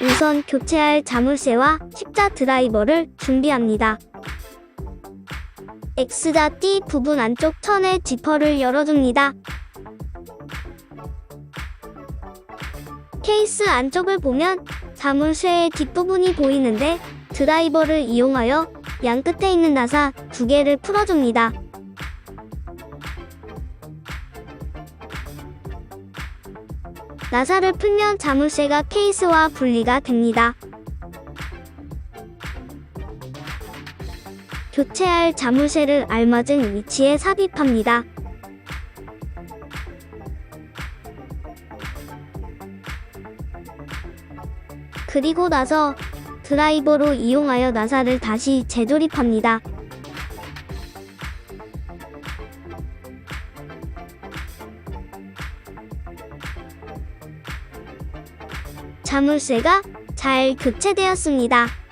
우선 교체할 자물쇠와 십자 드라이버를 준비합니다. X자 T 부분 안쪽 천의 지퍼를 열어줍니다. 케이스 안쪽을 보면 자물쇠의 뒷부분이 보이는데 드라이버를 이용하여 양 끝에 있는 나사 두 개를 풀어줍니다. 나사를 풀면 자물쇠가 케이스와 분리가 됩니다. 교체할 자물쇠를 알맞은 위치에 삽입합니다. 그리고 나서 드라이버로 이용하여 나사를 다시 재조립합니다. 자물쇠가 잘 교체되었습니다.